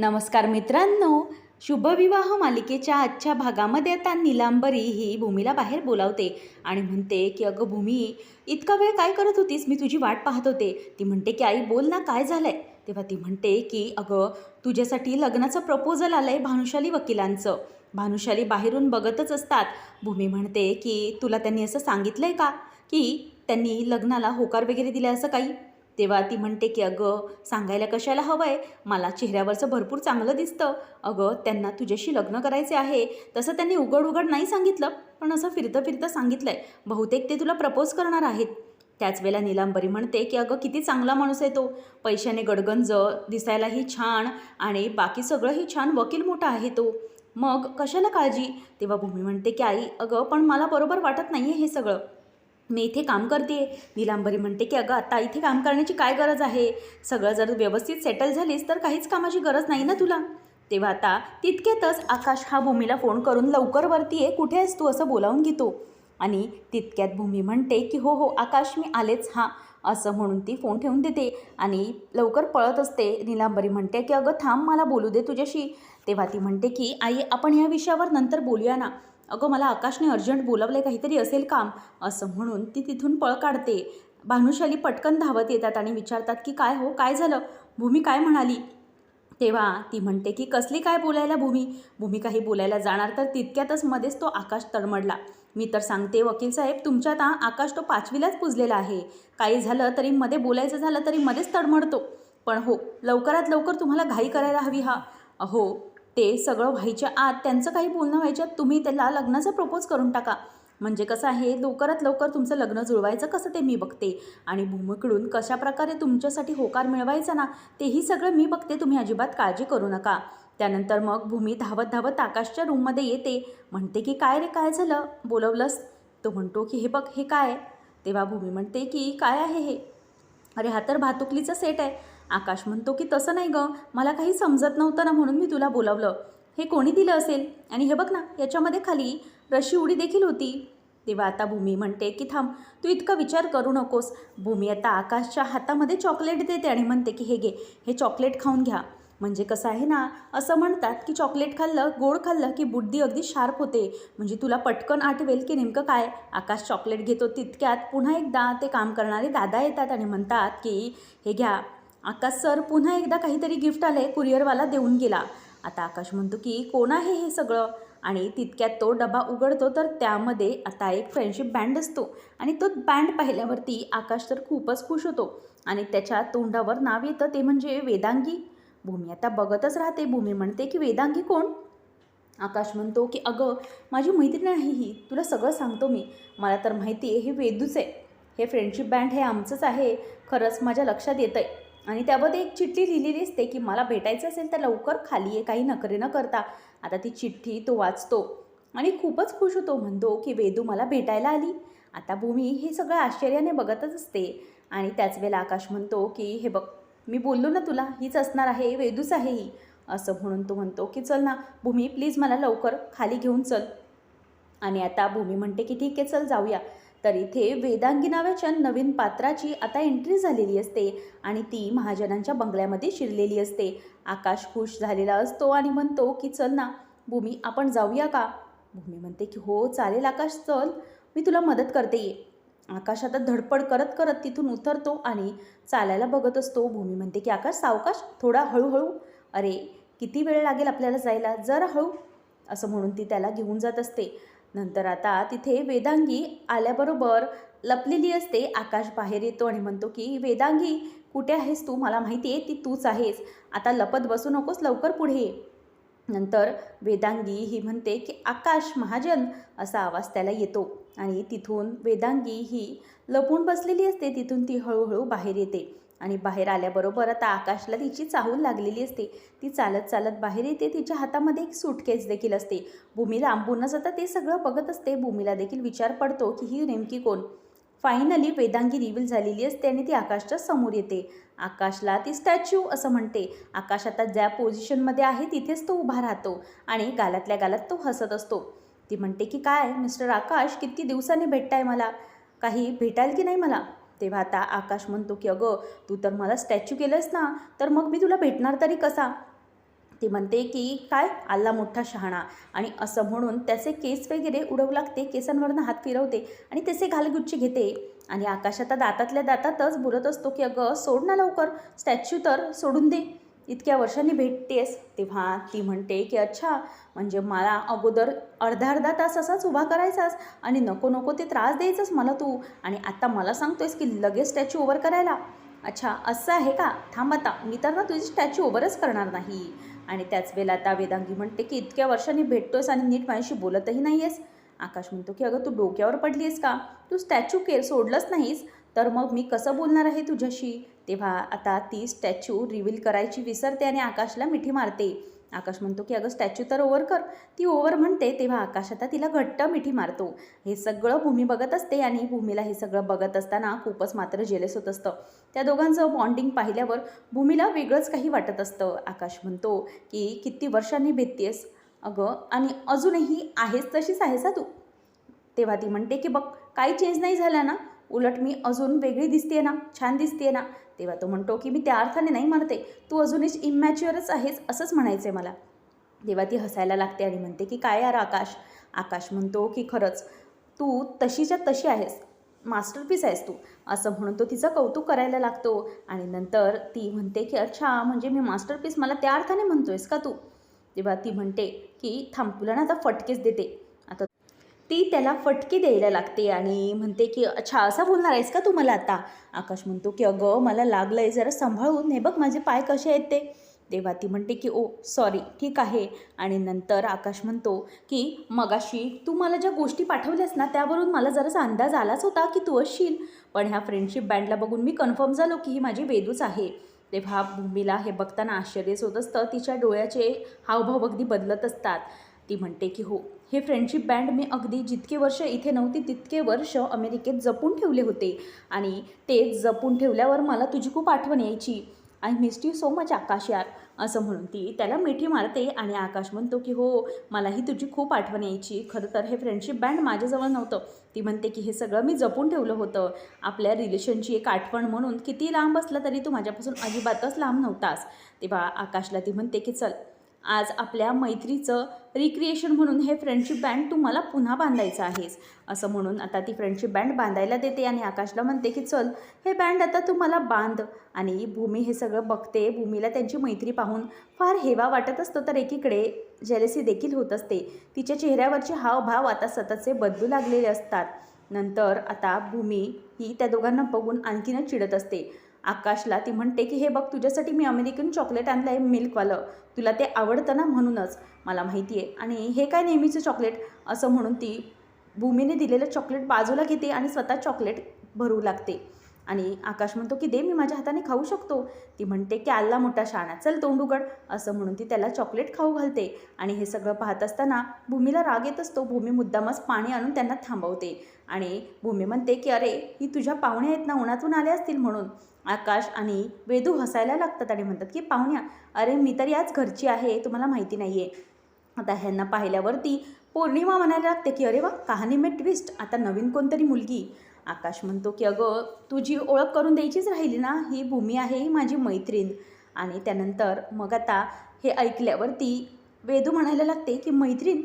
नमस्कार मित्रांनो शुभविवाह मालिकेच्या आजच्या भागामध्ये आता निलांबरी ही भूमीला बाहेर बोलावते आणि म्हणते की अगं भूमी इतका वेळ काय करत होतीस? मी तुझी वाट पाहत होते. ती म्हणते की आई बोल ना काय झालंय? तेव्हा ती म्हणते की अगं तुझ्यासाठी लग्नाचं प्रपोजल आलंय भानुशाली वकिलांचं. भानुशाली बाहेरून बघतच असतात. भूमी म्हणते की तुला त्यांनी असं सांगितलंय का? की त्यांनी लग्नाला होकार वगैरे दिला असं काही? तेव्हा ती म्हणते की अगं सांगायला कशाला हवं आहे मला चेहऱ्यावरचं भरपूर चांगलं दिसतं. अगं त्यांना तुझ्याशी लग्न करायचे आहे. तसं त्यांनी उघड उघड नाही सांगितलं पण असं फिरतं फिरतं सांगितलं आहे बहुतेक ते तुला प्रपोज करणार आहेत. त्याच वेळेला निलांबरी म्हणते की अगं किती चांगला माणूस आहे तो. पैशाने गडगंज दिसायलाही छान आणि बाकी सगळंही छान वकील मोठा आहे तो. मग कशाला काळजी? तेव्हा भूमी म्हणते की आई अगं पण मला बरोबर वाटत नाही आहे हे सगळं. मी इथे काम करते. निलांबरी म्हणते की अगं आता इथे काम करण्याची काय गरज आहे? सगळं जर व्यवस्थित सेटल झालीस तर काहीच कामाची गरज नाही ना तुला? तेव्हा आता तितक्यातच आकाश हा भूमीला फोन करून लवकर वरती आहे कुठे आहेस तू? असं बोलावून घेतो. आणि तितक्यात भूमी म्हणते की हो हो आकाश मी आलेच हां असं म्हणून ती फोन ठेवून देते. आणि लवकर पळत असते. निलांबरी म्हणते की अगं थांब मला बोलू दे तुझ्याशी. तेव्हा ती म्हणते की आई आपण ह्या विषयावर नंतर बोलूया ना. अगं मला आकाशने अर्जंट बोलावलं काहीतरी असेल काम. असं म्हणून ती तिथून पळ काढते. भानुशाली पटकन धावत येतात आणि विचारतात की काय हो काय झालं? भूमी काय म्हणाली? तेव्हा ती म्हणते की कसली काय बोलायला भूमी? भूमी काही बोलायला जाणार तर तितक्यातच मध्येच तो आकाश तडमडला मी तर सांगते वकील साहेब तुमच्यात आता आकाश तो पाचवीलाच पुजलेला आहे. काही झालं तरी मध्ये बोलायचं झालं तरी मध्येच तडमडतो पण हो लवकरात लवकर तुम्हाला घाई करायला हवी हा. अहो ते सगळं व्हायच्या आत त्यांचं काही बोलणं व्हायच्या तुम्ही त्याला लग्नाचा प्रपोज करून टाका. म्हणजे कसं आहे लवकरात लवकर तुमचं लग्न जुळवायचं कसं ते मी बघते. आणि भूमीकडून कशाप्रकारे तुमच्यासाठी होकार मिळवायचा ना तेही सगळं मी बघते तुम्ही अजिबात काळजी करू नका. त्यानंतर मग भूमी धावत धावत आकाशच्या रूममध्ये येते. म्हणते की काय रे काय झालं? बोलवलंस? तो म्हणतो की हे बघ हे काय तेव्हा भूमी म्हणते की काय आहे हे? अरे हा तर भातुकलीचा सेट आहे. आकाश म्हणतो की तसं नाही गं. मला काही समजत नव्हतं ना म्हणून मी तुला बोलावलं. हे कोणी दिलं असेल? आणि हे बघ ना याच्यामध्ये खाली रशी उडी देखील होती. तेव्हा आता भूमी म्हणते की थांब तू इतका विचार करू नकोस. भूमी आता आकाशच्या हातामध्ये चॉकलेट देते आणि म्हणते की हे घे हे चॉकलेट खाऊन घ्या. म्हणजे कसं आहे ना असं म्हणतात की चॉकलेट खाल्लं गोड खाल्लं की बुद्धी अगदी शार्प होते. म्हणजे तुला पटकन आठवेल की नेमकं काय? आकाश चॉकलेट घेतो तितक्यात पुन्हा एकदा ते काम करणारे दादा येतात आणि म्हणतात की हे घ्या आकाश सर पुन्हा एकदा काहीतरी गिफ्ट आले कुरिअरवाला देऊन गेला. आता आकाश म्हणतो की कोण आहे हे सगळं? आणि तितक्यात तो डबा उघडतो तर त्यामध्ये आता एक फ्रेंडशिप बँड असतो. आणि तो बँड पाहिल्यावरती आकाश तर खूपच खुश होतो. आणि त्याच्या तोंडावर नाव येतं ते म्हणजे वेदांगी. भूमी आता बघतच राहते. भूमी म्हणते की वेदांगी कोण? आकाश म्हणतो की अगं माझी मैत्रीण आहे ही. तुला सगळं सांगतो मी. मला तर माहिती आहे हे वेदूच आहे. हे फ्रेंडशिप बँड हे आमचंच आहे. खरंच माझ्या लक्षात येतं आहे आणि त्यामध्ये एक चिठ्ठी लिहिलेली असते की मला भेटायचं असेल तर लवकर खाली आहे काही नखरे न करता. आता ती चिठ्ठी तो वाचतो आणि खूपच खुश होतो. म्हणतो की वेदू मला भेटायला आली. आता भूमी हे सगळं आश्चर्याने बघतच असते. आणि त्याच वेळेला आकाश म्हणतो की हे बघ मी बोललो ना तुला हीच असणार आहे वेदूच आहे ही. असं म्हणून तो म्हणतो की चल ना भूमी प्लीज मला लवकर खाली घेऊन चल. आणि आता भूमी म्हणते की ठीक आहे चल जाऊया. तर इथे वेदांगी नावाच्या नवीन पात्राची आता एंट्री झालेली असते आणि ती महाजनांच्या बंगल्यामध्ये शिरलेली असते. आकाश खुश झालेला असतो आणि म्हणतो की चल ना भूमी आपण जाऊया का? भूमी म्हणते की हो चालेल आकाश चल मी तुला मदत करते. ये आकाश आता धडपड करत करत तिथून उतरतो आणि चालायला बघत असतो. भूमी म्हणते की आकाश सावकाश थोडा हळूहळू. अरे किती वेळ लागेल आपल्याला जायला? जरा हळू. असं म्हणून ती त्याला घेऊन जात असते. नंतर आता तिथे वेदांगी आल्याबरोबर लपलेली असते. आकाश बाहेर येतो आणि म्हणतो की वेदांगी कुठे आहेस तू? मला माहिती आहे ती तूच आहेस. आता लपत बसू नकोस लवकर पुढे. नंतर वेदांगी ही म्हणते की आकाश महाजन असा आवाज त्याला येतो. आणि तिथून वेदांगी ही लपून बसलेली असते. तिथून ती हळूहळू बाहेर येते. आणि बाहेर आल्याबरोबर आता आकाशला तिची चाहूल लागलेली असते. ती चालत चालत बाहेर येते. तिच्या हातामध्ये एक सुटकेस देखील असते. भूमी आंबूनच आता ते सगळं बघत असते. भूमीला देखील विचार पडतो की ही नेमकी कोण? फायनली वेदांगी रिव्हील झालेली असते आणि ती आकाशच्या समोर येते. आकाशला ती स्टॅच्यू असं म्हणते. आकाश आता ज्या पोझिशनमध्ये आहे तिथेच तो उभा राहतो आणि गालातल्या गालात तो हसत असतो. ती म्हणते की काय मिस्टर आकाश किती दिवसांनी भेटताय मला? काही भेटाल की नाही मला? तेव्हा आता आकाश म्हणतो की अगं तू तर मला स्टॅच्यू केलंस ना तर मग मी तुला भेटणार तरी कसा? ती म्हणते की काय? आल्ला मोठा शहाणा. आणि असं म्हणून त्याचे केस वगैरे उडवू लागते केसांवरनं हात फिरवते आणि त्याचे घालगुच्ची घेते. आणि आकाश आता दातातल्या दातातच बोलत असतो की अगं सोड ना लवकर स्टॅच्यू तर सोडून दे. इतक्या वर्षांनी भेटतेस तेव्हा ती म्हणते की अच्छा म्हणजे मला अगोदर अर्धा अर्धा तास असाच उभा करायचास आणि नको नको ते त्रास द्यायचास मला तू आणि आता मला सांगतोयस की लगेच स्टॅच्यू ओव्हर करायला. अच्छा असं आहे का? थांब आता मी तर ना तुझी स्टॅच्यू ओव्हरच करणार नाही. आणि त्याच वेळेला आता वेदांगी म्हणते की इतक्या वर्षांनी भेटतोयस आणि नीट माझ्याशी बोलतही नाही आहेस आकाश म्हणतो की अगं तू डोक्यावर पडली आहेस का? तू स्टॅच्यू केअर सोडलंच नाहीस. तर मग मी कसं बोलणार आहे तुझ्याशी? तेव्हा आता ती स्टॅच्यू रिव्हील करायची विसरते आणि आकाशला मिठी मारते. आकाश म्हणतो की अगं स्टॅच्यू तर ओव्हर कर. ती ओव्हर म्हणते तेव्हा आकाश आता तिला घट्ट मिठी मारतो. हे सगळं भूमी बघत असते आणि भूमीला हे सगळं बघत असताना खूपच मात्र जेलेस होत असतं. त्या दोघांचं बॉन्डिंग पाहिल्यावर भूमीला वेगळंच काही वाटत असतं. आकाश म्हणतो की किती वर्षांनी भेटतेस? अगं आणि अजूनही आहेस तशीच आहेस हा तू. तेव्हा ती म्हणते की बघ काही चेंज नाही झाला ना? उलट मी अजून वेगळी दिसते ना छान दिसते ना. तेव्हा तो म्हणतो की मी त्या अर्थाने नाही म्हणते तू अजूनच इमॅच्युअरच आहेस असंच म्हणायचं आहे मला. तेव्हा ती हसायला लागते आणि म्हणते की काय यार आकाश? आकाश म्हणतो की खरंच तू तशीच्या तशी आहेस मास्टरपीस आहेस तू. असं म्हणून तो तिचं कौतुक करायला लागतो आणि नंतर ती म्हणते की अच्छा म्हणजे मी मास्टरपीस मला त्या अर्थाने म्हणतो आहेस का तू? तेव्हा ती म्हणते की थांब तुला ना आता फटकेच देते. ती त्याला फटकी द्यायला लागते आणि म्हणते की अच्छा असा बोलणार आहेस का तू मला आता? आकाश म्हणतो की अगं मला लागलं आहे जरा सांभाळून. हे बघ माझे पाय कसे आहेत ते. तेव्हा ती म्हणते की ओ सॉरी ठीक आहे. आणि नंतर आकाश म्हणतो की मगाशी तू मला ज्या गोष्टी पाठवल्यास ना त्यावरून मला जरासा अंदाज आलाच होता की तू असशील. पण ह्या फ्रेंडशिप बँडला बघून मी कन्फर्म झालो की ही माझी वेदूच आहे. तेव्हा भूमीला हे बघताना आश्चर्यच होत असतं. तिच्या डोळ्याचे हावभाव अगदी बदलत असतात. ती म्हणते की हो हे फ्रेंडशिप बँड मी अगदी जितके वर्ष इथे नव्हती तितके वर्ष अमेरिकेत जपून ठेवले होते. आणि ते जपून ठेवल्यावर मला तुझी खूप आठवण यायची. I missed you so much Akash यार असं म्हणून ती त्याला मिठी मारते आणि आकाश म्हणतो की हो मलाही तुझी खूप आठवण यायची. खरं तर हे फ्रेंडशिप बँड माझ्याजवळ नव्हतं. ती म्हणते की हे सगळं मी जपून ठेवलं होतं. आपल्या रिलेशनची एक आठवण म्हणून किती लांब असलं तरी तू माझ्यापासून अजिबातच लांब नव्हतास. तेव्हा आकाशला ती म्हणते की चल आज आपल्या मैत्रीचं रिक्रिएशन म्हणून हे फ्रेंडशिप बँड तुम्हाला पुन्हा बांधायचं आहेस असं म्हणून आता ती फ्रेंडशिप बँड बांधायला देते आणि आकाशला म्हणते की चल हे बँड आता तुम्हाला बांध. आणि भूमी हे सगळं बघते. भूमीला त्यांची मैत्री पाहून फार हेवा वाटत असतो तर एकीकडे जेलसी देखील होत असते. तिच्या चेहऱ्यावरचे हावभाव आता सततचे बदलू लागलेले असतात. नंतर आता भूमी ही त्या दोघांना बघून आणखीनच चिडत असते. आकाशला ती म्हणते की हे बघ तुझ्यासाठी मी अमेरिकन चॉकलेट आणलं आहे मिल्कवालं. तुला ते आवडतं ना म्हणूनच. मला माहिती आहे. आणि हे काय नेहमीचं चॉकलेट? असं म्हणून ती भूमीने दिलेलं चॉकलेट बाजूला घेते आणि स्वतः चॉकलेट भरू लागते. आणि आकाश म्हणतो की दे मी माझ्या हाताने खाऊ शकतो. ती म्हणते की आल्ला मोठा शाणा चल तोंड उघड असं म्हणून ती त्याला चॉकलेट खाऊ घालते. आणि हे सगळं पाहत असताना भूमीला राग येत असतो. भूमी मुद्दामच पाणी आणून त्यांना थांबवते. आणि भूमी म्हणते की अरे ही तुझ्या पाहुण्या आहेत ना उन्हातून आल्या असतील म्हणून. आकाश आणि वेदू हसायला लागतात आणि म्हणतात की पाहुण्या अरे मी तर याच घरची आहे तुम्हाला माहिती नाही आहे आता ह्यांना पाहिल्यावरती पौर्णिमा म्हणायला लागते की अरे वा कहाणी मे ट्विस्ट आता नवीन कोणतरी मुलगी. आकाश म्हणतो की अगं तुझी ओळख करून द्यायचीच राहिली ना ही भूमी आहे ही माझी मैत्रीण. आणि त्यानंतर मग आता हे ऐकल्यावरती वेदू म्हणायला लागते की मैत्रीण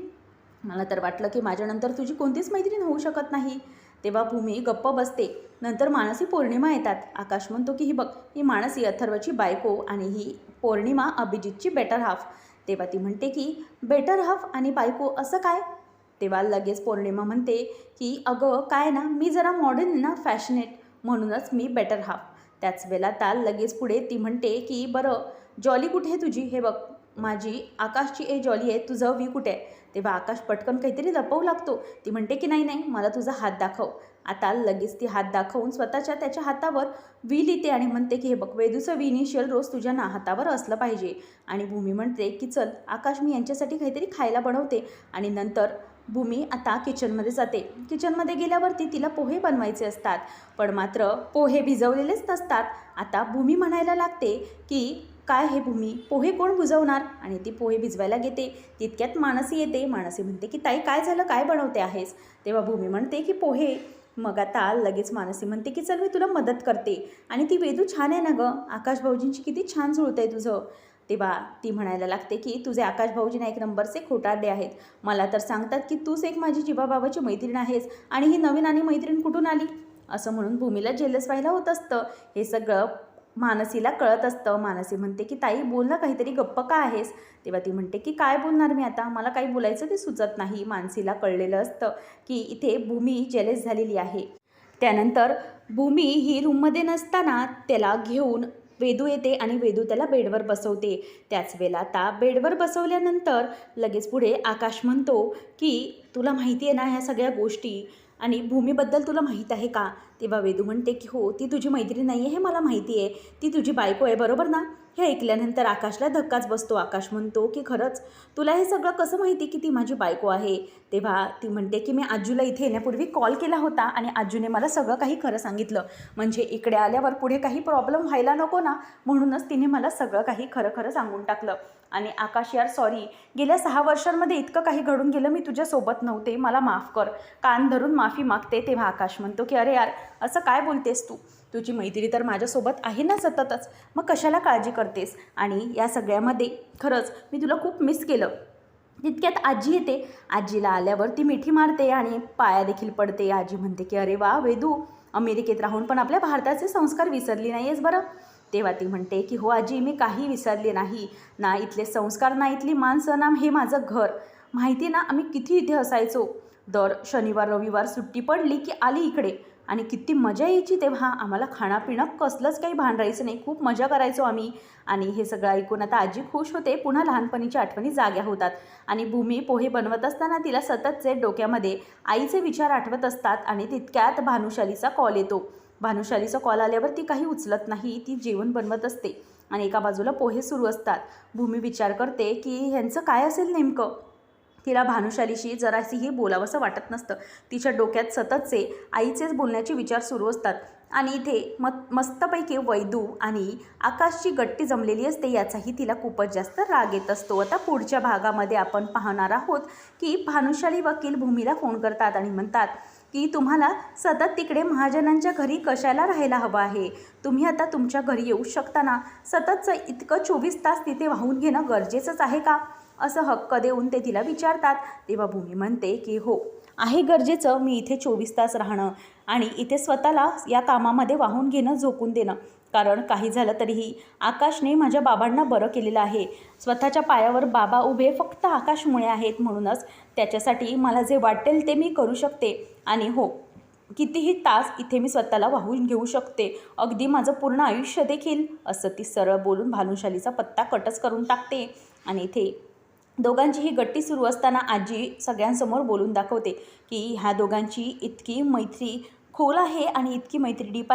मला तर वाटलं की माझ्यानंतर तुझी कोणतीच मैत्रीण होऊ शकत नाही. तेव्हा भूमी गप्प बसते. नंतर मानसी पौर्णिमा येतात. आकाश म्हणतो की ही बघ ही मानसी अथर्वची बायको आणि ही पौर्णिमा अभिजितची बेटर हाफ तेव्हा ती म्हणते की बेटर हाफ आणि बायको असं काय? तेव्हा लगेच पौर्णिमा म्हणते की अगं काय ना मी जरा मॉडर्न ना फॅशनेट म्हणूनच मी बेटर हाफ त्याच वेळेला ताल लगेच पुढे ती म्हणते की बरं जॉली कुठे आहे तुझी? हे बघ माझी आकाशची ए जॉली आहे तुझं वी कुठे आहे? तेव्हा आकाश पटकन काहीतरी लपवू लागतो. ती म्हणते की नाही नाही मला तुझा हात दाखव. आता लगेच ती हात दाखवून स्वतःच्या त्याच्या हातावर वी लिहिते आणि म्हणते की हे बघ वेदूचं वी इनिशियल रोज तुझ्या ना हातावर असलं पाहिजे. आणि भूमी म्हणते की चल आकाश मी यांच्यासाठी काहीतरी खायला बनवते. आणि नंतर भूमी आता किचनमध्ये जाते. किचनमध्ये गेल्यावरती तिला पोहे बनवायचे असतात. पण मात्र पोहे भिजवलेलेच नसतात. आता भूमी म्हणायला लागते की काय हे भूमी? पोहे कोण बुजवणार आणि ती पोहे भिजवायला घेते. तितक्यात मानसी येते. मानसी म्हणते की ताई काय झालं? काय बनवते आहेस? तेव्हा भूमी म्हणते की पोहे मग आता लगेच मानसी म्हणते की चल मी तुला मदत करते. आणि ती वेदू छान आहे ना गं. आकाश भाऊजींची किती छान जुळत आहे तुझं. तेव्हा ती म्हणायला लागते की तुझे आकाश भाऊजी ना एक नंबरचे खोटारडे आहेत. मला तर सांगतात की तूच एक माझी जीवाबाबाची मैत्रीण आहेस आणि ही नवीन आणि मैत्रीण कुठून आली? असं म्हणून भूमीला जेलस व्हायला होत असतं. हे सगळं मानसीला कळत असतं. मानसी म्हणते की ताई बोल ना काहीतरी गप्प का आहेस? तेव्हा ती म्हणते की काय बोलणार मी आता? मला काही बोलायचं ते सुचत नाही. मानसीला कळलेलं असतं की इथे भूमी जेलस झालेली आहे. त्यानंतर भूमी ही रूममध्ये नसताना त्याला घेऊन वेदू येते आणि वेदू त्याला बेडवर बसवते. त्याच वेळेला आता बेडवर बसवल्यानंतर लगेच पुढे आकाश म्हणतो की तुला माहिती आहे ना ह्या सगळ्या गोष्टी? आणि भूमीबद्दल तुला माहीत आहे का? तेव्हा वेदू म्हणते की हो ती तुझी मैत्रीण नाही आहे हे मला माहिती आहे ती तुझी बायको आहे बरोबर ना? हे ऐकल्यानंतर आकाशला धक्काच बसतो. आकाश म्हणतो की खरंच तुला हे सगळं कसं माहिती की ती माझी बायको आहे? तेव्हा ती म्हणते की मी आजूला इथे येण्यापूर्वी कॉल केला होता आणि आजूने मला सगळं काही खरं सांगितलं. म्हणजे इकडे आल्यावर पुढे काही प्रॉब्लेम व्हायला नको ना? म्हणूनच तिने मला सगळं काही खरं खरं सांगून टाकलं. आणि आकाश यार सॉरी गेल्या सहा वर्षांमध्ये इतकं काही घडून गेलं मी तुझ्यासोबत नव्हते. मला माफ कर. कान धरून माफी मागते. तेव्हा आकाश म्हणतो की अरे यार असं काय बोलतेस तू? तुझी मैत्री तर माझ्यासोबत आहे ना सततच. मग कशाला काळजी करतेस. आणि या सगळ्यामध्ये खरंच मी तुला खूप मिस केलं. तितक्यात आजी येते. आजीला आल्यावर ती मिठी मारते आणि पाया देखील पडते. आजी म्हणते की अरे वा वेदू अमेरिकेत राहून पण आपल्या भारताचे संस्कार विसरली नाही आहेस बरं. तेव्हा ती म्हणते की हो आजी मी काही विसरले नाही. ना इथले संस्कार ना इथली माणसं ना हे माझं घर. माहिती ना आम्ही किती इथे असायचो. दर शनिवार रविवार सुट्टी पडली की आली इकडे. आणि किती मजा यायची तेव्हा आम्हाला खाणापिणं कसलंच काही भान राहायचं नाही. खूप मजा करायचो आम्ही. आणि हे सगळं ऐकून आता आजी खुश होते. पुन्हा लहानपणीच्या आठवणी जाग्या होतात. आणि भूमी पोहे बनवत असताना तिला सततचे डोक्यामध्ये आईचे विचार आठवत असतात आणि तितक्यात भानुशालीचा कॉल येतो. भानुशालीचा कॉल आल्यावर ती काही उचलत नाही. ती जेवण बनवत असते आणि एका बाजूला पोहे सुरू असतात. भूमी विचार करते की ह्यांचं काय असेल नेमकं? तिला भानुशालीशी जराशीही बोलावंसं वाटत नसतं. तिच्या डोक्यात सततचे आईचेच बोलण्याचे विचार सुरू असतात. आणि इथे म मस्तपैकी वैदू आणि आकाशची गट्टी जमलेली असते याचाही तिला खूपच जास्त राग येत असतो. आता पुढच्या भागामध्ये आपण पाहणार आहोत की भानुशाली वकील भूमीला फोन करतात आणि म्हणतात की तुम्हाला सतत तिकडे महाजनांच्या घरी कशाला राहायला हवं आहे? तुम्ही आता तुमच्या घरी येऊ शकता ना? सततचं इतकं चोवीस तास तिथे वाहून घेणं गरजेचंच आहे का? असं हक्क देऊन ते तिला विचारतात. तेव्हा भूमी म्हणते की हो आहे गरजेचं मी इथे चोवीस तास राहणं आणि इथे स्वतःला या कामामध्ये वाहून घेणं झोकून देणं. कारण काही झालं तरीही आकाशने माझ्या बाबांना बरं केलेलं आहे. स्वतःच्या पायावर बाबा उभे फक्त आकाशमुळे आहेत म्हणूनच त्याच्यासाठी मला जे वाटेल ते मी करू शकते. आणि हो कितीही तास इथे मी स्वतःला वाहून घेऊ शकते. अगदी माझं पूर्ण आयुष्य देखील असं ती सरळ बोलून भानुशालीचा पत्ता कटच करून टाकते. आणि इथे दोघांची ही गट्टी सुरू असताना आजी सगळ्यांसमोर बोलून दाखवते की ह्या दोघांची इतकी मैत्री खोल आहे आणि इतकी मैत्री डीप